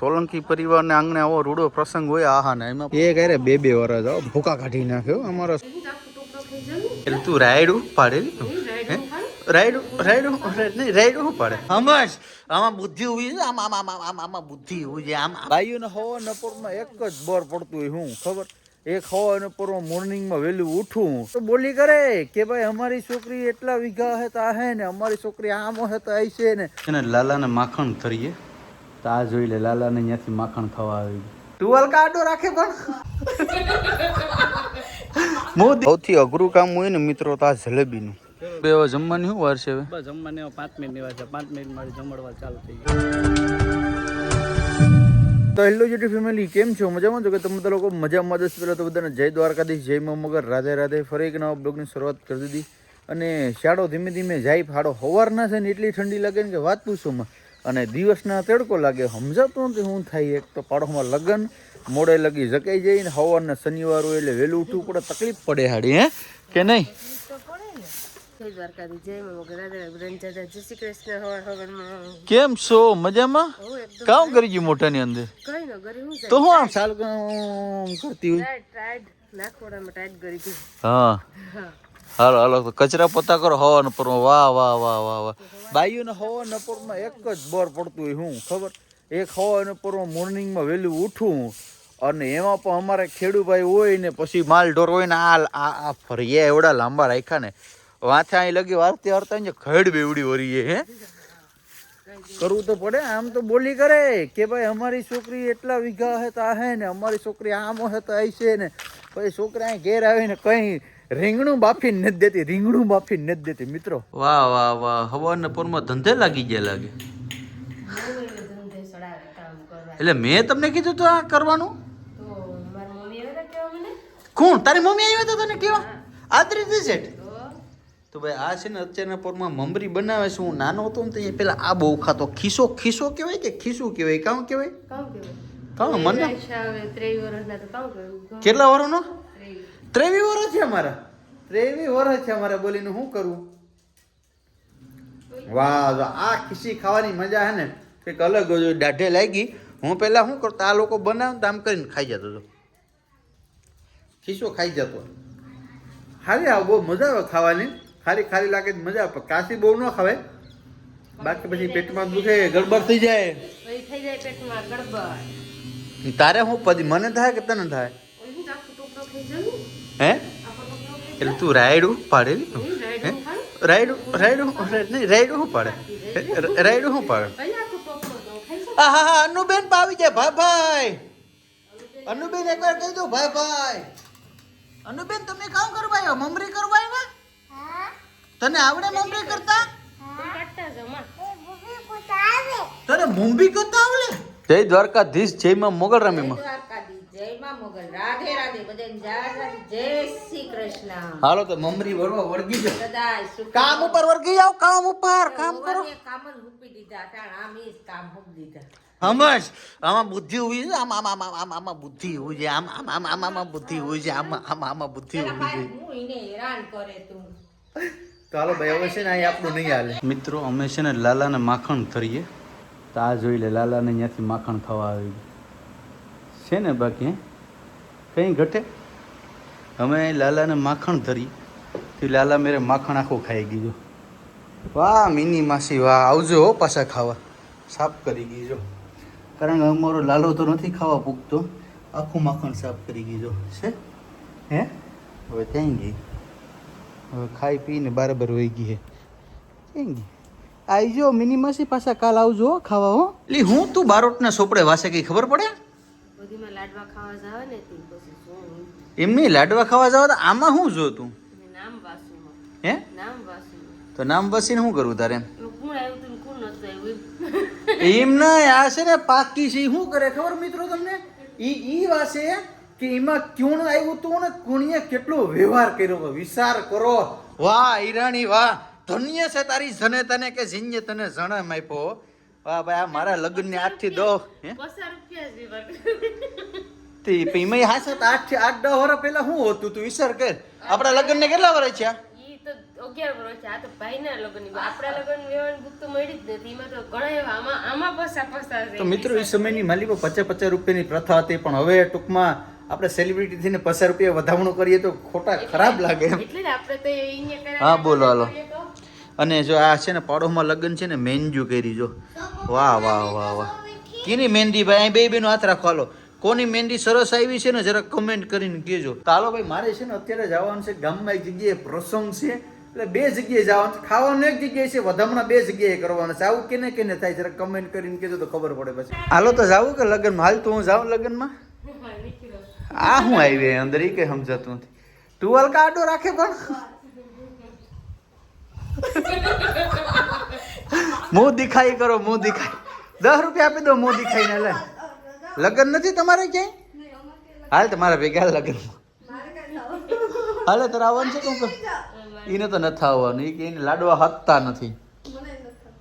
સોલંકી પરિવારને આંગણે આવો રૂડો પ્રસંગ હોય આહા ને એમાં એ ક્યારે બે બે વર્ષ આવો ભૂકા કાઢી નાખ્યો અમારો. તું રાયડું હે? રાયડું રાયડું નહીં રાયડું શું પાડે હમજ આમાં બુદ્ધિ હોવી છે આમાં આમાં આમાં બુદ્ધિ હોવી છે. આમ હવા નપોરમાં એક જ બોર પડતું હોય હું ખબર? એક હવા નપોરમાં મોર્નિંગમાં વહેલું ઉઠું. તો બોલી કરે કે ભાઈ અમારી છોકરી એટલા વીઘા હે તો હે ને અમારી છોકરી આમ હે તો આઈ છે ને. એને લાલાને માખણ થરીએ તો આ જોઈ લે લાલાને અહીંયાથી માખણ ખાવા આવી. ટુવાલ કાઢો રાખે પણ. મોદી સૌથી અઘરું કામ હોય ને મિત્રો તો આ જલેબીનું. બે જમવાની શું વાર છે હવે? બસ પાંચ મિનિટની વાત છે. પાંચ મિનિટ મારી જમડવા ચાલુ થઈ ગઈ. તો હેલો યુટ્યુબ ફેમિલી કેમ છો? મજામાં છો કે તમે બધા લોકો મજામાં જ પહેલાં તો બધાને જય દ્વારકાધીશ જય મા મગર રાધે રાધે. ફરી એક નવા બ્લોગની શરૂઆત કરી દીધી. અને શાળો ધીમે ધીમે જાય ફાડો સવારના છે ને એટલી ઠંડી લાગે ને કે વાત પૂછોમાં અને દિવસના તડકો લાગે સમજાતું નથી શું થાય એક તો પાડોમાં લગન મોડે લગી જકાઈ જાય ને સવારના શનિવાર હોય એટલે વહેલું ઉઠવું પડે તકલીફ પડે હાડી હે? કે નહીં? કેમ છો? મજામાં? કામ કરી ગયું મોટાની અંદર? તો હું આમ સાલ કરતી હોય? હા. હાલો હાલો તો કચરા પોતા કરો હવા પર વાહ વાહ વાહ વાહ વાહ. બાઈઓને હવા નપરમાં એક જ બોર પડતું હોય હું, ખબર? એક હવા નપરમાં મોર્નિંગમાં વહેલું ઉઠું અને એમાં પણ અમારે ખેડૂભાઈ હોય ને પછી માલ ઢોર હોય ને આ આ ફરિયા એવડા લાંબા રાખ્યા ને. વાંથે અહીં લગી વારતી વારતા ને ખડ બેવડી વરીએ હે. કરવું તો પડે, આમ તો બોલી કરે કે ભાઈ અમારી છોકરી એટલા વીઘા હે તો આ હે ને, અમારી છોકરી આમ હે તો આઈ છે ને. પછી છોકરા ઘેર આવીને કઈ રીંગણું બાફી નથી દેતી રીંગણું બાફી નથી દેતી મિત્રો. વાહ વાહ વાહ. હવાના પોરમાં ધંધે લાગી ગયા લાગે. ધંધે સડાવે કામ કરવા એટલે મેં તમને કીધું તો આ કરવાનું? તો મારી મમ્મી એવા કેવા મને કોણ? તારી મમ્મી આવ્યા હતા તને કેવા? આદરી દીસેટ તો ભાઈ આ છે ને અત્યારના પોરમાં મમરી બનાવે છે. હું નાનો હતો ને ત્યાં પેલા આ બહુ ખાતો. ખીસો ખીસો કહેવાય કે ખીસું કહેવાય? કામ કહેવાય? કામ મને? કેટલા વર્ષનો? ત્રેવી વર્ષ છે અમારા. ત્રેવી વર્ષ છે અમારા બોલીને શું કરવું વાહ આ ખીસી ખાવાની મજા હે ને. કંઈક અલગ જ. દાઢે લાગી. હું પહેલાં શું કરતો? આ લોકો બનાવે આમ કરીને ખાઈ જતો હતો. ખીસો ખાઈ જતો. હારી આવ બહુ મજા આવે ખાવાની. ખારી ખારી લાગે મજા આવે કાશી બહુ ન ખાવે બાકી પછી પેટમાં દુખે ગડબડ થઈ જાય. થઈ જાય પેટમાં ગડબડ. તારે શું પછી મને થાય કે તને થાય? હું? હે એટલે તું રાયડું પાડેલી રાઈડ રાયડું રાયડું નહીં, રાયડું શું પાડે? રાયડું શું પાડે? હા હા હા, અનુબેન પાવી જાય ભાઈ ભાઈ. અનુબેન એકવાર કહી દો ભાઈ ભાઈ. અનુબેન, તમે કામ કરવા આવ્યો? મમરી કરવા આવ્યા? તને આવડે મમરી કરતા? તને મુંબી કરતા આવડે? જય દ્વારકાધીશ જય માં મોગલ રમીમાં. હાલો તો મમરી વળવા વળગી જાઓ કામ ઉપર વળગી જાઓ કામ ઉપર કામ કરો કામ જ મૂકી દીધા. આમ ઈ કામ મૂકી દીધા. હમજ આમાં બુદ્ધિ હોવી છે આમ આમાં આમ આમાં આમાં બુદ્ધિ હોવી છે આમ આમ આમ આમ આમાં બુદ્ધિ હોવી છે આમાં આમ આમાં બુદ્ધિ હોવી ભાઈ છે હું એને હેરાન કરે તું. તો હાલો ભાઈ હવે છે ને અહીં આપણું નહીં હાલે. મિત્રો અમે છે ને લાલાને માખણ થરીએ તો આ જોઈ લે લાલાને અહીંયાથી માખણ ખાવા આવી ગયું. છે ને બાકી, હે? કંઈ ઘટે? અમે લાલાને માખણ ધરી, તો લાલા મેરે માખણ આખું ખાઈ ગયું વાહ, મિની માસી, વાહ, આવજો હો પાછા ખાવા. સાફ કરી ગઈ કારણ કે અમારો લાલો તો નથી ખાવા પૂગતો. આખું માખણ સાફ કરી ગઈ છે? હે? હવે ત્યાં ગઈ? હવે ખાઈ પીને બરાબર વહી ગઈ હે. ત્યાં ગઈ? આવજો મિની માસી, પાછા કાલ આવજો ખાવા, હો. એટલે હું તું બારોટના સોપડે વાસે કઈ ખબર પડે? લાડવા ખાવા જાવ ને તે પછી શું? એમની લાડવા ખાવા જાવ તો આમાં શું જો તું? નામ વાસુમાં. હે? નામ વાસુમાં. તો નામ બસીને શું કરવું તારે કોણ આવ્યું તું કોણ નતું આવ્યું એમ. ના આ છે ને પાકી છે શું કરે ખબર મિત્રો તમને? ઈ ઈ વાસે કે એમાં ક્યુણ આવ્યું તું ને કુણીએ કેટલો વ્યવહાર કર્યો? વિચાર કરો. વાહ ઈરાણી વાહ. ધન્ય છે તારી જને તને કે જીન્ય તને જણમ આપ્યો. વાહ ભાઈ આ મારા લગ્નને આઠથી દો હે? પચાસ રૂપિયા જ વિભાગ તે એમાં આઠથી આઠ વર્ષ પહેલા શું હોતું તું વિચાર કર? આપણા લગ્નને કેટલા વર્ષ છે તો અગિયાર વર્ષ આ તો ભાઈના લગ્નની આપણા લગ્ન વ્યવહારની બુક તો મળી જ નથી એમાં તો ઘણા એવા આમાં આમાં પસા પસા તો મિત્રો એ સમયની માલિકો પચાસ પચાસ રૂપિયાની પ્રથા હતી પણ હવે ટૂંકમાં આપણે સેલિબ્રિટી થઈને પચાસ રૂપિયા વધામણું કરીએ તો ખોટા ખરાબ લાગે એટલે આપણે તો અહીંયા હા બોલો હાલો. અને જો આ છે ને પાડોમાં લગ્ન છે ને મેનજુ કરી જો. વાહ વાહ વાહ વાહ. કીની મહેંદી ભાઈ? અહીં બે બેનો હાથ રાખો કોની મહેંદી સરસ આવી છે ને જરા કમેન્ટ કરીને કહેજો. કાલો ભાઈ, મારે છે ને અત્યારે જવાનું છે ગામમાં એક જગ્યાએ પ્રસંગ છે. એટલે બે જગ્યાએ જવાનું છે. ખાવાનું એક જગ્યાએ છે વધામણા બે જગ્યાએ કરવાનું છે. આવું કેને કેને થાય જરા કમેન્ટ કરીને કહેજો તો ખબર પડે પછી. હાલો, તો જાવું કે લગ્નમાં? હાલ તો હું જાઉં લગ્નમાં? આ હું આવી અંદર એ કઈ સમજાતું નથી. તું હલકા આડો રાખે પણ. મું દિખાઈ કરો, મું દિખાઈ. દસ રૂપિયા આપી દો, મું દિખાઈ ને લે. લગ્ન નથી તમારે ક્યાંય? હાલ તમારા ભેગા લગ્ન હાલે, તારે આવવાનું છે કે એને તો નથી આવવાનું. એ કે એને લાડવા હકતા નથી.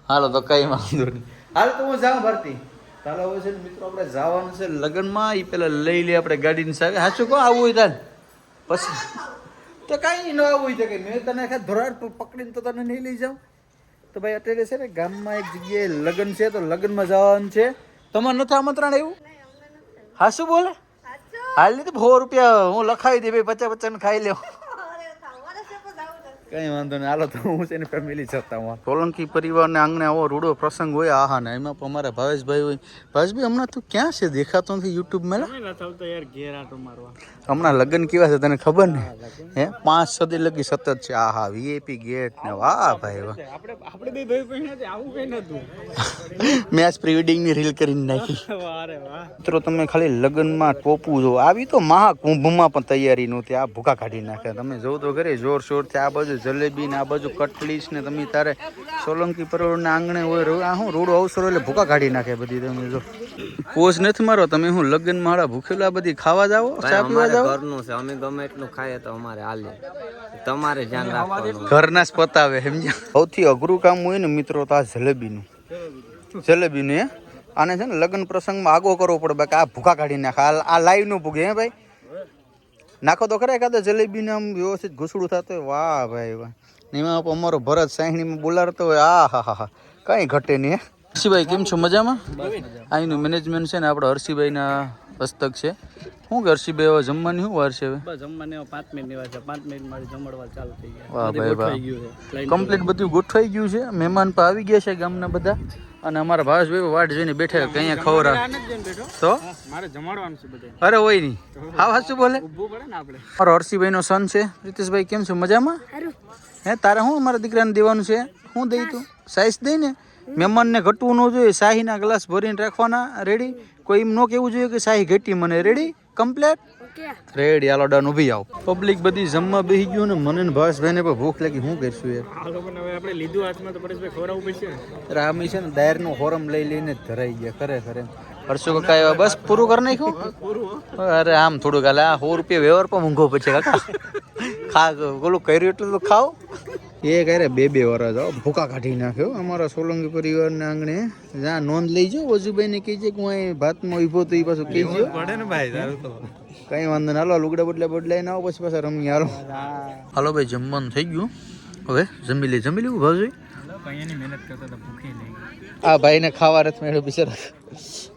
હાલો, તો કઈ વાંધો નહીં. હાલ તો હું જાઉં ભરતી. ચાલો હવે છે મિત્રો, આપણે જવાનું છે લગ્નમાં. એ પેલા લઈ લે, આપણે ગાડીની સાથે હાચું કહો આવવું હોય તાર પછી તો કાંઈ ન આવવું હોય તો કે મેં તને આખા ધોરાડ પકડીને તો તને નહીં લઈ જાઉં. તો ભાઈ અત્યારે છે ને ગામમાં એક જગ્યાએ લગ્ન છે તો લગ્નમાં જવાનું છે. તમારે નથી આમંત્રણ એવું હા શું બોલે? હાલ નહીં તો સો રૂપિયા હું લખાવી દે ભાઈ પચાસ પચાસ ખાઈ લેવું કઈ વાંધો નહીં. હાલો તો હું છે ને ફેમિલી જતા હું. સોલંકી પરિવારને આંગણે આવો રૂડો પ્રસંગ હોય આહા ને એમાં પણ અમારા ભાવેશભાઈ હોય. ભાવેશભાઈ હમણાં તું ક્યાં છે? દેખાતો નથી યુટ્યુબ મેં તમે નથી આવતા યાર ઘેર આટો મારવા. હમણાં લગ્ન કેવા છે તને ખબર ને? હે પાંચ સદી લગી સતત છે. આહા વીઆઈપી ગેટ ને વાહ ભાઈ વાહ. આપણે આપણે બે ભાઈ આવું કઈ નતું. મેચ પ્રીવેડિંગ પ્રી વેડિંગની રીલ કરીને નાખી. વારે વાહ. મિત્રો તમે ખાલી લગ્નમાં ટોપું જો. આવી તો મહાકુંભમાં પણ તૈયારી નહોતી આ ભૂકા કાઢી નાખ્યા તમે જોવો તો ઘરે જોર શોરથી આ બાજુ જલેબી ને આ બાજુ કટલીસ ને તમે તારે સોલંકી પરોળના આંગણે હોય આ હું રૂડો અવસરો એટલે ભૂકા કાઢી નાખે બધી તમે જો. કોષ નથી મારો તમે હું લગ્ન માળા ભૂખેલા બધી ખાવા જાવ ચા પીવા અમારે ઘરનું છે અમે ગમે એટલું ખાઈએ તો અમારે હાલે. તમારે ધ્યાન રાખવાનું. ઘરના જ પતાવે સમજ્યા? સૌથી અઘરું કામ હોય ને મિત્રો તો આ જલેબીનું. જલેબીનું હે? આને છે ને લગ્ન પ્રસંગમાં આગો કરવો પડે બાકી આ ભૂકા કાઢી નાખે. આ આ લાઈવનું ભૂગે હે ભાઈ? નાખો તો ખરા એકાદો જલેબીને આમ વ્યવસ્થિત ઘૂસડું થતું હોય. વાહ ભાઈ વાહ. એમાં અમારો ભરત સાહિણીમાં બોલાડતો હોય. આ હા હા હા. કઈ ઘટે નહીં હર્ષિભાઈ કેમ છો? મજામાં? અહીંનું મેનેજમેન્ટ છે ને આપણે હર્ષિભાઈના હસ્તક છે. શું કે હર્ષિભાઈ હવે જમવાની શું વાર છે હવે? જમવાને પાંચ મિનિટની વાર છે. પાંચ મિનિટ મારી જમણવાર ચાલુ થઈ વાહ ભાઈ વાહ. ગયું કમ્પ્લીટ બધું ગોઠવાઈ ગયું છે? મહેમાન પણ આવી ગયા છે ગામના બધા? અને અમારા ભાવેશભાઈ વાટ જોઈને બેઠા કે અહીંયા ખવરા. તો? મારે જમાડવાનું છે બધે અરે હોય નહીં. હા હાચું બોલે. મારો હર્ષિભાઈ નો સન છે. પ્રીતિશભાઈ કેમ છો? મજામાં? હે તારે શું મારા દીકરાને દેવાનું છે? શું દઈ તું? સાઈઝ દઈ ને. મહેમાનને ઘટવું ન જોઈએ શાહીના ગ્લાસ ભરીને રાખવાના. રેડી કોઈ એમ ન કહેવું જોઈએ કે શાહી ઘટી મને. રેડી કમ્પ્લેટ રેડી હાલો ડન ઊભી આવો. પબ્લિક બધી જમવા બેહી ગયું ને મને ને ભાવેશભાઈને પણ ભૂખ લાગી શું કરશું યાર? આ લોકોને હવે આપણે લીધું હાથમાં તો પરેશભાઈ ખવડાવવું પડશે ને. રામી છે ને દાયરનો હોરમ લઈ લઈને જ ધરાઈ ગયા ખરેખર હર્ષો કાકા એવા બસ પૂરું કરી નાખ્યું? અરે આમ થોડુંક હાલે આ સો રૂપિયા વ્યવહાર પણ મૂંઘો પછી કાકા. ખા ઓલું કર્યું એટલું તો ખાઓ. એ ક્યારે બે બે વરસ હો ભૂકા કાઢી નાખ્યો અમારા સોલંકી પરિવારના આંગણે. જ્યાં નોંધ લઈ જાઓ વજુભાઈને કહેજે કે હું અહીં ભાતમાં ઊભો તો એ પાછું કહેજો. પડે ને ભાઈ કઈ વાંધો ના હાલો લુગડા બદલા બદલાઈને આવો પછી પાછા રમી હાલો. હાલો ભાઈ જમવાનું થઈ ગયું. હવે જમી લે જમી લેવું ભાવજી આ ભાઈને ખાવા રથ મેળો બિચારા.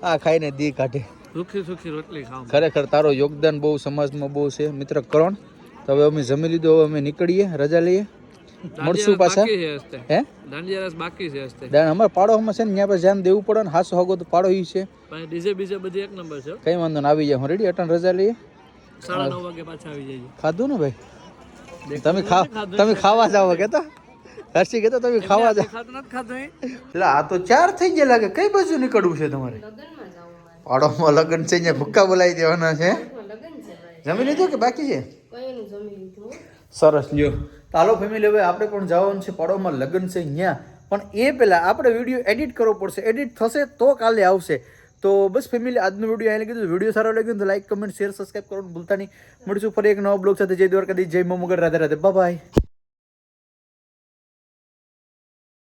આ ખાઈને દી કાઢે. સુખી સુખી રોટલી ખાવ. ખરેખર તારો યોગદાન બહુ સમાજમાં બહુ છે. મિત્ર કરણ તો હવે અમે જમી લીધું હવે અમે નીકળીએ રજા લઈએ. મળશું પાછા? હે? દાંડિયા બાકી છે હસ્તે. દાણ અમારે પાડોમાં છે ને ત્યાં પર ધ્યાન દેવું પડે ને હાસો હગો તો પાડો ઈ છે. પણ ડીજે બીજે બધી એક નંબર છે કઈ વાંધો ને આવી જાય હું રેડી અટન રજા લઈએ? સાડા નવ વાગે પાછા આવી જઈએ. ખાધું ને ભાઈ? તમે ખા તમે ખાવા જાવ કેતો? હર્ષી કેતો તમે ખાવા જાવ ખાતું નથી ખાતું એટલે આ તો ચાર થઈ ગયા લાગે. કઈ બાજુ નીકળવું છે તમારે? લગ્નમાં જાવું પાડોમાં લગ્ન છે અહીંયા ભૂક્કા બોલાવી દેવાના છે. લગ્ન છે જમી લીધું કે બાકી છે? કઈનું જમી લીધું? સરસ લ્યો. તો હાલો ફેમિલી હવે આપણે પણ જવાનું છે પડોમાં લગ્ન છે અહીંયા. પણ એ પહેલાં આપણે વીડિયો એડિટ કરવો પડશે. એડિટ થશે તો કાલે આવશે. તો બસ ફેમિલી આજનો વીડિયો અહીં કીધું વીડિયો સારો લાગ્યો તો લાઈક કમેન્ટ શેર સબસ્ક્રાઈબ કરવાનું ભૂલતા નહીં. મળીશું ફરી એક નવો બ્લોગ સાથે. જય દ્વારકાથી જય મમગર રાધે રાધે. બાય